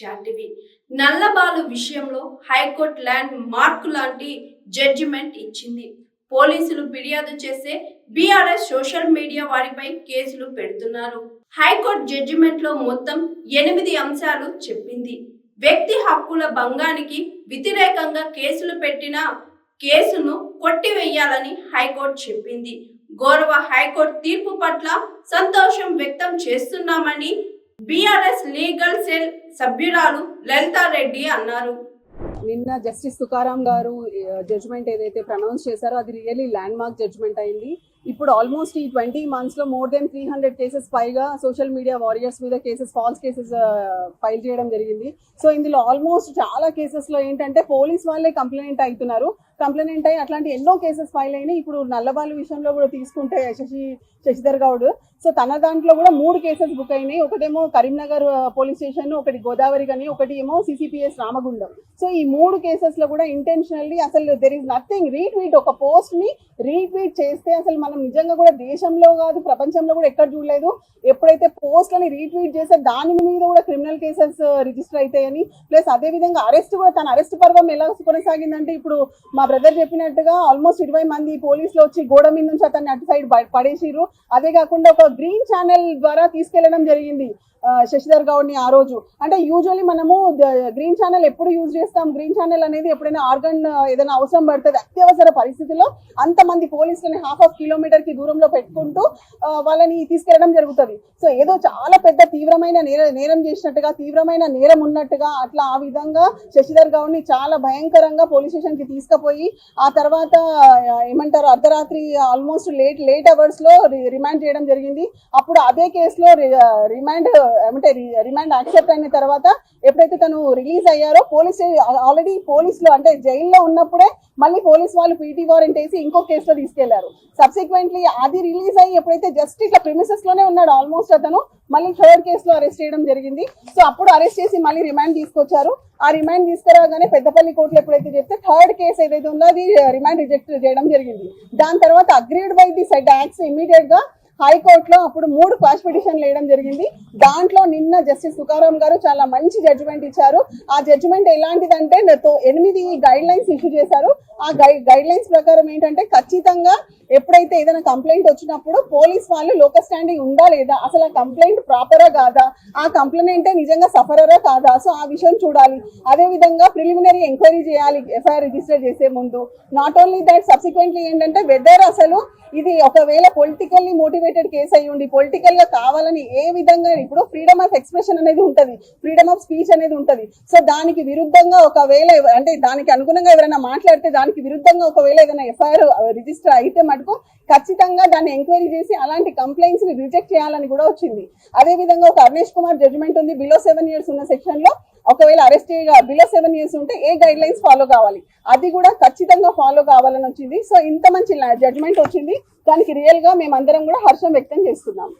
జాంటివి నల్లబాలు విషయంలో high court landmark లాంటి జడ్జిమెంట్ ఇచ్చింది. పోలీసులు ఫిర్యాదు చేస్తే బీఆర్ఎస్ సోషల్ మీడియా వారిపై కేసులు పెడుతున్నారు. హైకోర్టు జడ్జిమెంట్లో మొత్తం ఎనిమిది అంశాలు చెప్పింది. వ్యక్తి హక్కుల భంగానికి వ్యతిరేకంగా కేసులు పెట్టిన కేసును కొట్టివేయాలని హైకోర్టు చెప్పింది. గౌరవ హైకోర్టు తీర్పు పట్ల సంతోషం వ్యక్తం చేస్తున్నామని బీఆర్ఎస్ లీగల్ సెల్ సభ్యురాలు లలితారెడ్డి అన్నారు. నిన్న జస్టిస్ తుకారాం గారు జడ్జ్మెంట్ ఏదైతే ప్రనౌన్స్ చేశారో అది రియల్లీ ల్యాండ్ మార్క్ జడ్జ్మెంట్ అయింది. ఇప్పుడు ఆల్మోస్ట్ ఈ ట్వంటీ మంత్స్లో more than three hundred cases పైగా సోషల్ మీడియా వారియర్స్ మీద కేసెస్ ఫాల్స్ కేసెస్ ఫైల్ చేయడం జరిగింది. సో ఇందులో ఆల్మోస్ట్ చాలా కేసెస్లో ఏంటంటే పోలీస్ వాళ్ళే కంప్లైంట్ అవుతున్నారు కంప్లైంట్ అయ్యి అట్లాంటి ఎన్నో కేసెస్ ఫైల్ అయినాయి. ఇప్పుడు నల్లబాలు విషయంలో కూడా తీసుకుంటే శశి శశిధర్ గౌడ్. సో తన దాంట్లో కూడా మూడు కేసెస్ బుక్ అయినాయి. ఒకటేమో కరీంనగర్ uh, పోలీస్ స్టేషన్ ఒకటి గోదావరి కానీ ఒకటి ఏమో సిసిపిఎస్ రామగుండం. సో ఈ మూడు కేసెస్లో కూడా ఇంటెన్షనల్లీ అసలు దెర్ ఇస్ నథింగ్ రీట్వీట్ ఒక పోస్ట్ని రీట్వీట్ చేస్తే అసలు మనం నిజంగా కూడా దేశంలో కాదు ప్రపంచంలో కూడా ఎక్కడ చూడలేదు. ఎప్పుడైతే పోస్ట్లని రీట్వీట్ చేస్తే దాని మీద కూడా క్రిమినల్ కేసెస్ రిజిస్టర్ అవుతాయని ప్లస్ అదే విధంగా అరెస్ట్ కూడా తన అరెస్ట్ పర్వం ఎలా కొనసాగిందంటే ఇప్పుడు మా బ్రదర్ చెప్పినట్టుగా ఆల్మోస్ట్ ఇరవై మంది పోలీసులు వచ్చి గోడ మీద నుంచి అతన్ని అటు సైడ్ పడేసిరు అదే కాకుండా ఒక గ్రీన్ ఛానల్ ద్వారా తీసుకెళ్ళడం జరిగింది. శశిధర్ గౌడ్ని ఆ రోజు. అంటే యూజువల్లీ మనము గ్రీన్ ఛానల్ ఎప్పుడు యూజ్ చేస్తాం? గ్రీన్ ఛానల్ అనేది ఎప్పుడైనా ఆర్గన్ ఏదైనా అవసరం పడుతుంది అత్యవసర పరిస్థితిలో అంతమంది పోలీసులని హాఫ్ ఆఫ్ కిలోమీటర్కి దూరంలో పెట్టుకుంటూ వాళ్ళని తీసుకెళ్ళడం జరుగుతుంది. సో ఏదో చాలా పెద్ద తీవ్రమైన నేర నేరం చేసినట్టుగా తీవ్రమైన నేరం ఉన్నట్టుగా అట్లా ఆ విధంగా శశిధర్ గౌడ్ని చాలా భయంకరంగా పోలీస్ స్టేషన్కి తీసుకుపోయి ఆ తర్వాత ఏమంటారు అర్ధరాత్రి ఆల్మోస్ట్ లేట్ లేట్ అవర్స్లో రిమాండ్ చేయడం జరిగింది. అప్పుడు అదే కేసులో రిమాండ్ ఏమంటే రిమాండ్ యాక్సెప్ట్ అయిన తర్వాత ఎప్పుడైతే తను రిలీజ్ అయ్యారో పోలీస్ ఆల్రెడీ పోలీసులు అంటే జైల్లో ఉన్నప్పుడే మళ్ళీ పోలీస్ వాళ్ళు పీటీ వారెంట్ వేసి ఇంకో కేసులో తీసుకెళ్ళారు. సబ్సిక్వెంట్లీ అది రిలీజ్ అయ్యి ఎప్పుడైతే జస్ట్ ఇట్లా ప్రిమిసెస్లోనే ఉన్నాడు ఆల్మోస్ట్ అతను మళ్ళీ థర్డ్ కేసులో అరెస్ట్ చేయడం జరిగింది. సో అప్పుడు అరెస్ట్ చేసి మళ్ళీ రిమాండ్ తీసుకొచ్చారు. ఆ రిమాండ్ తీసుకురాగానే పెద్దపల్లి కోర్టులో ఎప్పుడైతే చెప్తే థర్డ్ కేసు ఏదైతే ఉందో అది రిమాండ్ రిజెక్ట్ చేయడం జరిగింది. దాని తర్వాత agreed by the said acts ఇమీడియట్గా హైకోర్టులో అప్పుడు మూడు క్వాష్ పిటిషన్లు వేయడం జరిగింది. దాంట్లో నిన్న జస్టిస్ తుకారాం గారు చాలా మంచి జడ్జిమెంట్ ఇచ్చారు. ఆ జడ్జిమెంట్ ఎలాంటిదంటే ఎనిమిది గైడ్ లైన్స్ ఇష్యూ చేశారు. ఆ గైడ్ గైడ్ లైన్స్ ప్రకారం ఏంటంటే ఖచ్చితంగా ఎప్పుడైతే ఏదైనా కంప్లైంట్ వచ్చినప్పుడు పోలీస్ వాళ్ళు లోకల్ స్టాండింగ్ ఉందా లేదా అసలు ఆ కంప్లైంట్ ప్రాపరా కాదా? ఆ కంప్లైంట్ నిజంగా సఫరరా కాదా? సో ఆ విషయం చూడాలి. అదే విధంగా ప్రిలిమినరీ ఎంక్వైరీ చేయాలి ఎఫ్ఐఆర్ రిజిస్టర్ చేసే ముందు. నాట్ ఓన్లీ దట్ సబ్సిక్వెంట్లీ ఏంటంటే వెదర్ అసలు ఇది ఒకవేళ పొలిటికల్లీ మోటివేటెడ్ కేసు అయ్యి ఉండి పొలిటికల్గా కావాలని ఏ విధంగా ఇప్పుడు ఫ్రీడమ్ ఆఫ్ ఎక్స్ప్రెషన్ అనేది ఉంటది. ఫ్రీడమ్ ఆఫ్ స్పీచ్ అనేది ఉంటది. సో దానికి విరుద్ధంగా ఒకవేళ అంటే దానికి అనుగుణంగా ఎవరైనా మాట్లాడితే దానికి విరుద్ధంగా ఒకవేళ ఏదైనా ఎఫ్ఐఆర్ రిజిస్టర్ అయితే మటుకు ఖచ్చితంగా దాన్ని ఎంక్వైరీ చేసి అలాంటి కంప్లైంట్స్ని రిజెక్ట్ చేయాలని కూడా వచ్చింది. అదే విధంగా ఒక అర్నేష్ కుమార్ జడ్జిమెంట్ ఉంది. బిలో సెవెన్ ఇయర్స్ ఉన్న సెక్షన్లో ఒకవేళ అరెస్ట్ బిలో సెవెన్ ఇయర్స్ ఉంటే ఏ గైడ్ లైన్స్ ఫాలో కావాలి? అది కూడా ఖచ్చితంగా ఫాలో కావాలని వచ్చింది. సో ఇంత మంచి జడ్జ్మెంట్ వచ్చింది. దానికి రియల్గా మేమందరం కూడా హర్షం వ్యక్తం చేస్తున్నాం.